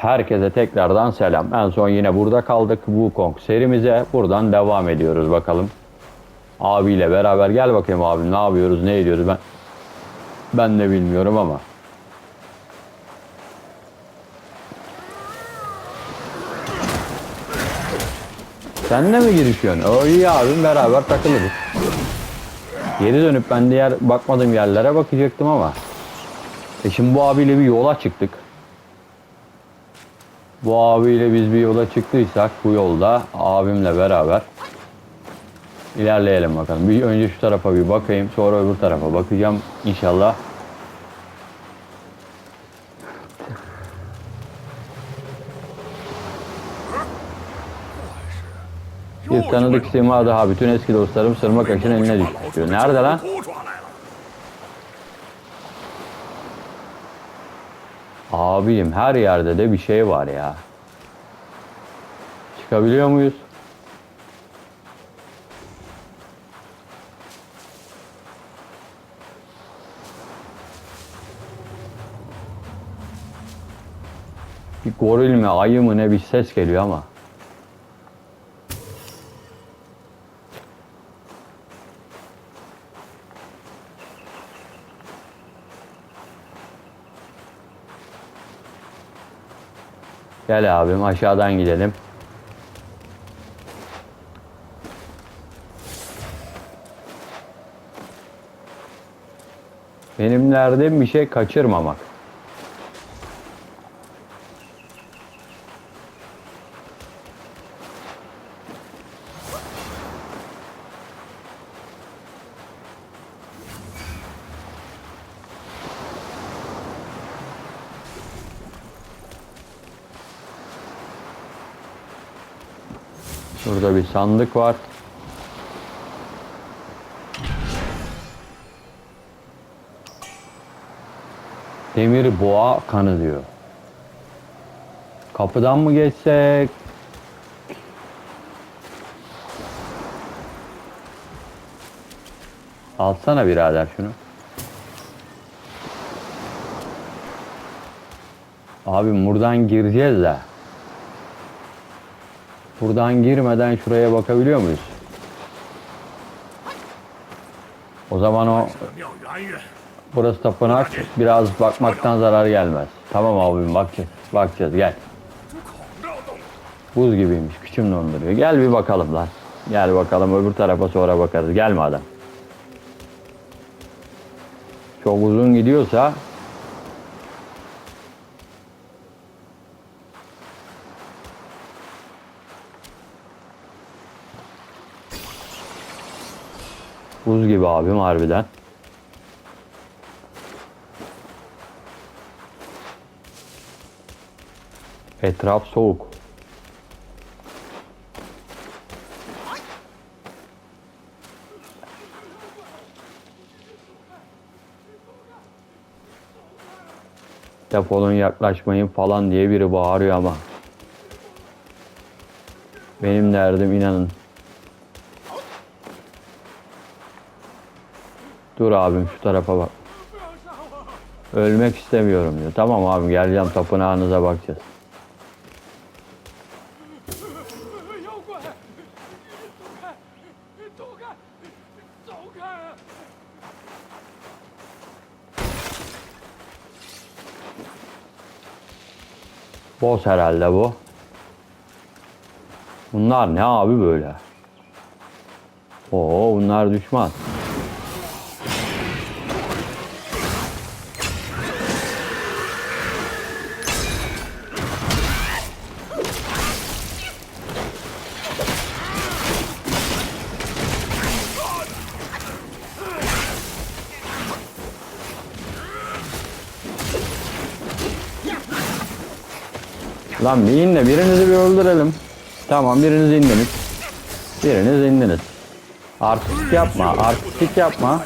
Herkese tekrardan selam. En son yine burada kaldık. Wukong serimize buradan devam ediyoruz bakalım. Abiyle beraber gel bakayım abi ne yapıyoruz ne ediyoruz ben ben de bilmiyorum ama. Sen de mi girişiyorsun? O iyi abim beraber takılırız. Geri dönüp ben diğer bakmadığım yerlere bakacaktım ama. E şimdi bu abiyle bir yola çıktık. Bu abiyle biz bir yola çıktıysak bu yolda abimle beraber ilerleyelim bakalım. Bir önce şu tarafa bir bakayım sonra öbür tarafa bakacağım inşallah. Bir tanıdık sima daha bütün eski dostlarım sırma kaşın eline düşmüş diyor. Nerede lan? Abim her yerde de bir şey var ya. Çıkabiliyor muyuz? Bir goril mi ayı mı ne bir ses geliyor ama. Gel abim aşağıdan gidelim. Benim derdim bir şey kaçırmamak. Şurada bir sandık var. Demir boğa kanı diyor. Kapıdan mı geçsek? Alsana birader şunu. Abi buradan gireceğiz de. Buradan girmeden şuraya bakabiliyor muyuz? O zaman o burası tapınak biraz bakmaktan zarar gelmez. Tamam abim bakacağız. Bakacağız gel. Buz gibiymiş. Küçüm donduruyor. Gel bir bakalım lan. Gel bakalım öbür tarafa sonra bakarız. Gelme adam. Çok uzun gidiyorsa Buz gibi abim harbiden. Etraf soğuk. Defolun yaklaşmayın falan diye biri bağırıyor ama. Benim derdim inanın. Dur abim şu tarafa bak. Ölmek istemiyorum diyor. Tamam abim geleceğim tapınağınıza bakacağız. Boss herhalde bu. Bunlar ne abi böyle? Oo bunlar düşman. Lan bir in de birinizi bir öldürelim. Tamam biriniz indiniz. Biriniz indiniz. Artistik yapma, artistik yapma.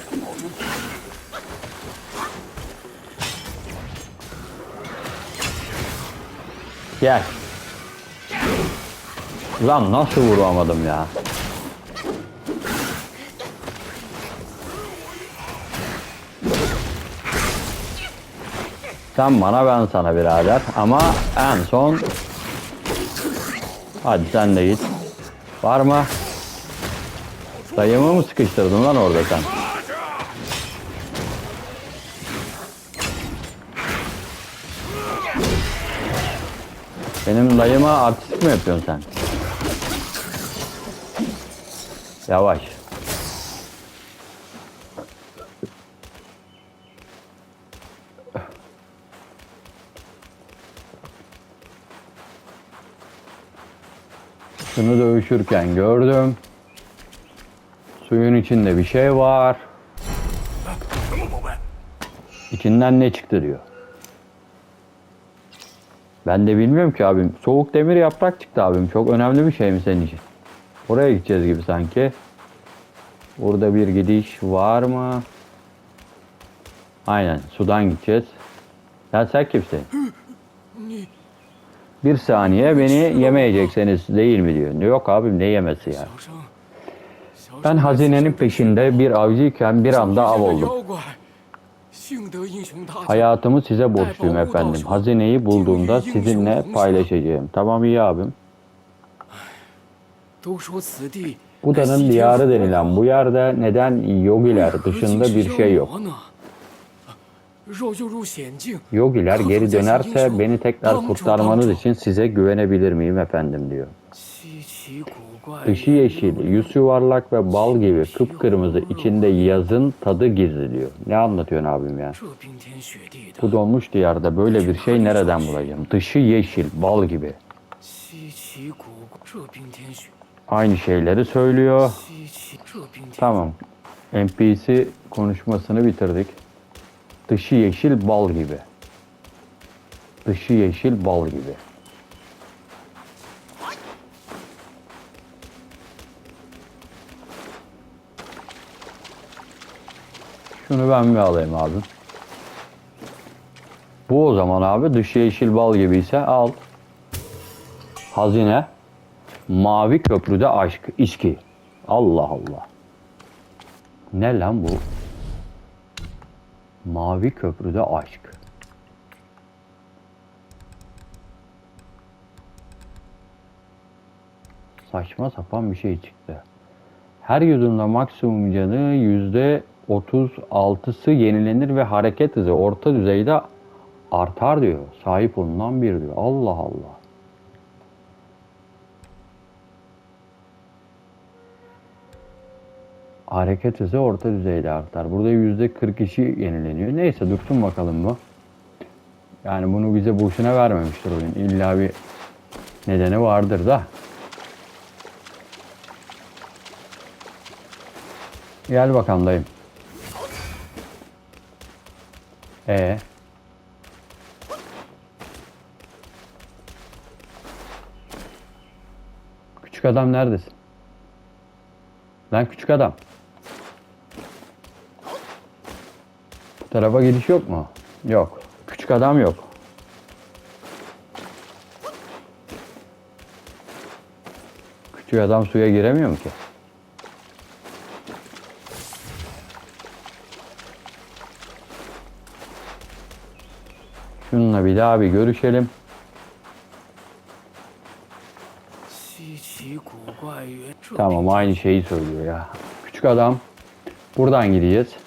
Gel. Lan nasıl vuramadım ya? Sen bana ben sana birader. Ama en son... Hadi sen de git. Var mı? Dayımı mı sıkıştırdın lan orada sen? Benim dayıma artistik mi yapıyorsun sen? Yavaş. Düşürken gördüm. Suyun içinde bir şey var. İçinden ne çıktı diyor. Ben de bilmiyorum ki abim. Soğuk demir yaprak çıktı abim. Çok önemli bir şey mi senin için? Oraya gideceğiz gibi sanki. Burada bir gidiş var mı? Aynen sudan gideceğiz. Ya sen kimsin? bir saniye beni yemeyecekseniz değil mi diyor. Yok abim ne yemesi yani. Ben hazinenin peşinde bir avcıyken bir anda av oldum. Hayatımı size borçluyum efendim. Hazineyi bulduğumda sizinle paylaşacağım. Tamam iyi abim. Buda'nın diyarı denilen bu yerde neden yogiler dışında bir şey yok. Yogiler geri dönerse beni tekrar kurtarmanız için size güvenebilir miyim efendim diyor. Dışı yeşil, yüz yuvarlak ve bal gibi kıpkırmızı içinde yazın tadı gizli diyor. Ne anlatıyorsun abim ya? Bu donmuş diyarda böyle bir şey nereden bulacağım? Dışı yeşil, bal gibi. Aynı şeyleri söylüyor. Tamam. NPC konuşmasını bitirdik. Dışı yeşil bal gibi. Dışı yeşil bal gibi. Şunu ben bir alayım abi. Bu o zaman abi dışı yeşil bal gibi ise al. Hazine. Mavi köprüde aşk, içki. Allah Allah. Ne lan bu? Mavi köprüde aşk. Saçma sapan bir şey çıktı. Her yudumda maksimum canı yüzde 36'sı yenilenir ve hareket hızı orta düzeyde artar diyor. Sahip olunan bir diyor. Allah Allah. Hareket hızı orta düzeyde artar. Burada yüzde 42 yenileniyor. Neyse dursun bakalım bu. Yani bunu bize boşuna vermemiştir oyun. İlla bir nedeni vardır da. Gel bakalım dayım. Ee. Küçük adam neredesin? Lan küçük adam. Tarafa gidiş yok mu? Yok. Küçük adam yok. Küçük adam suya giremiyor mu ki? Şununla bir daha bir görüşelim. Tamam aynı şeyi söylüyor ya. Küçük adam. Buradan gideceğiz.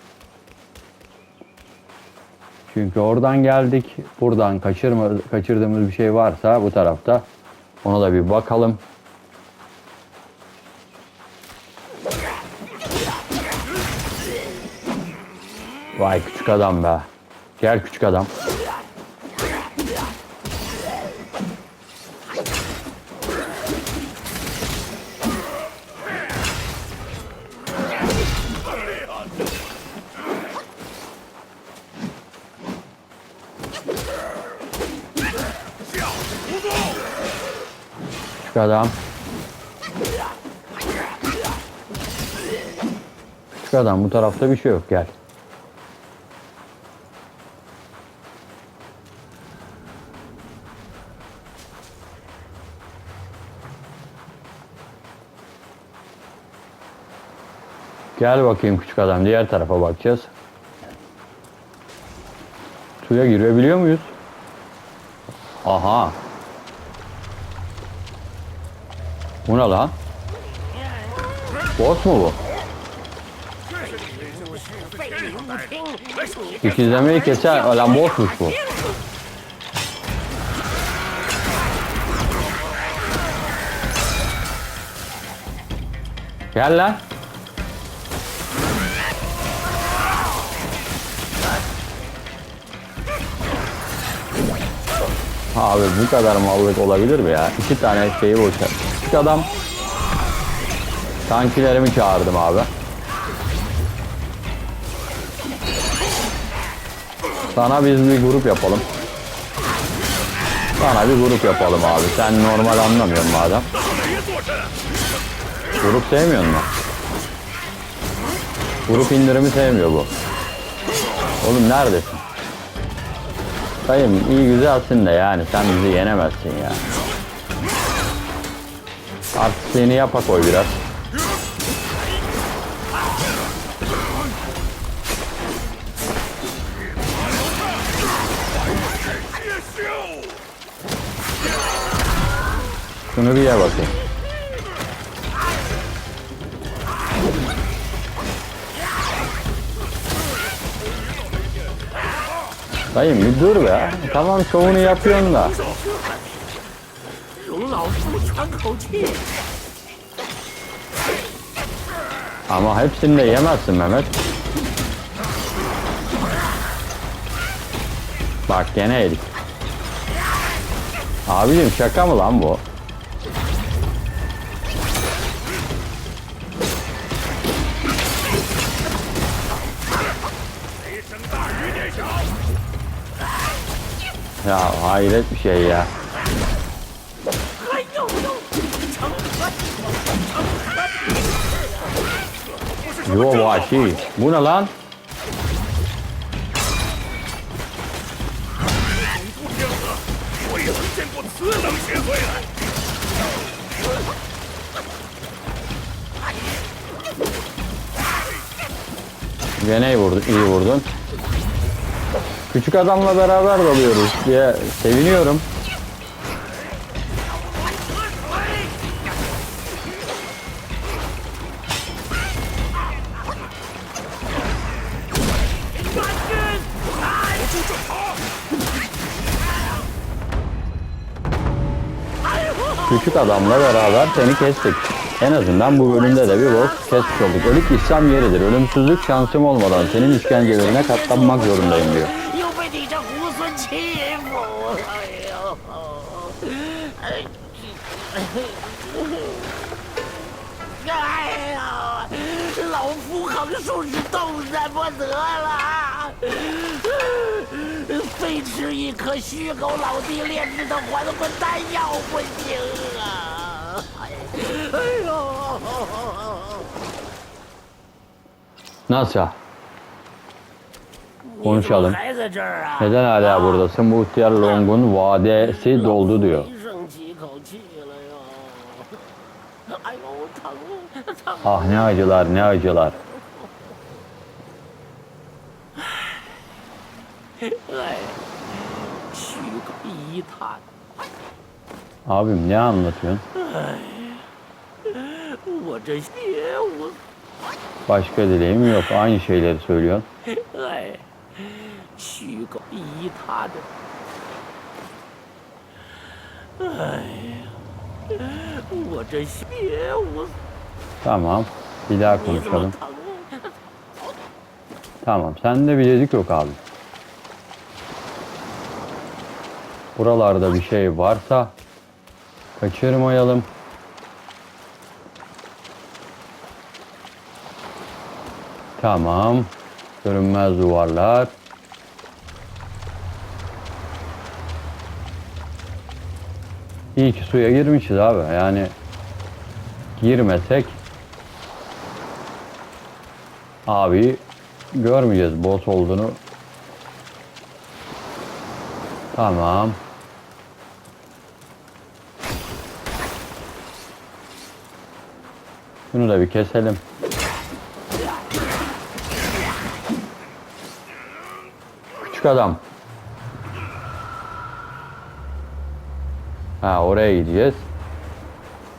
Çünkü oradan geldik. Buradan kaçırma, kaçırdığımız bir şey varsa bu tarafta ona da bir bakalım. Vay küçük adam be. Gel küçük adam. Küçük adam. Küçük adam bu tarafta bir şey yok gel. Gel bakayım küçük adam diğer tarafa bakacağız. Suya girebiliyor muyuz? Aha. Bu ne lan? Boss mu bu? İkizlemeyi keser. Lan bossmuş bu. Gel lan. Abi bu kadar mallık olabilir mi ya? İki tane şeyi boşver. Küçük adam. Tankilerimi çağırdım abi. Sana biz bir grup yapalım. Sana bir grup yapalım abi. Sen normal anlamıyorsun madem. Grup sevmiyor mu? Grup indirimi sevmiyor bu. Oğlum neredesin? Dayım iyi güzelsin de yani sen bizi yenemezsin ya. Artistliğini yapa koy biraz. Şunu bir ye bakayım. Dayım bir dur be. Tamam şovunu yapıyorsun da. Ama hepsini de yemezsin Mehmet. Bak gene yedik. Abicim şaka mı lan bu? Ya hayret bir şey ya. Yo vahşi. Şey. Şey. Bu ne lan? Gene vurdu, iyi vurdun. Küçük adamla beraber dalıyoruz diye seviniyorum. Küçük adamla beraber seni kestik. En azından bu bölümde de bir boss kesmiş olduk. Ölüp İslam yeridir. Ölümsüzlük şansım olmadan senin işkencelerine katlanmak zorundayım diyor. 又被你这猢狲欺负，哎呦！哎呀，老夫横竖是动弹不得了，非吃一颗虚狗老弟炼制的还魂丹药不行啊！哎呦！ Nasıl? Konuşalım. 还在这儿啊？ Neden hala buradasın? Bu ihtiyar Long'un vadesi doldu diyor. 剩几口气了哟！哎呦，疼疼！ Ah ne acılar ne acılar. Ay, çürük iyi tat. Abim ne anlatıyorsun? Başka dileğim yok. Aynı şeyleri söylüyorsun. Tamam. Bir daha konuşalım. Tamam. Sende bilezik yok abi. Buralarda bir şey varsa kaçırmayalım. Tamam. Görünmez duvarlar. İyi ki suya girmişiz abi. Yani girmesek abi görmeyeceğiz boss olduğunu. Tamam. Şunu da bir keselim. Küçük adam. Ha oraya gideceğiz.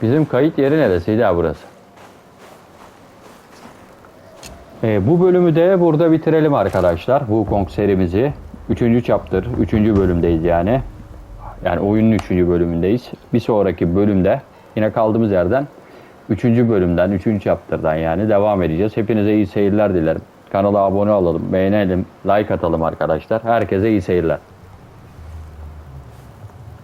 Bizim kayıt yeri neresiydi ha burası? E, bu bölümü de burada bitirelim arkadaşlar. Wukong serimizi. Üçüncü chapter, üçüncü bölümdeyiz yani. Yani oyunun üçüncü bölümündeyiz. Bir sonraki bölümde yine kaldığımız yerden üçüncü bölümden, üçüncü chapter'dan yani devam edeceğiz. Hepinize iyi seyirler dilerim. Kanala abone olalım, beğenelim, like atalım arkadaşlar. Herkese iyi seyirler.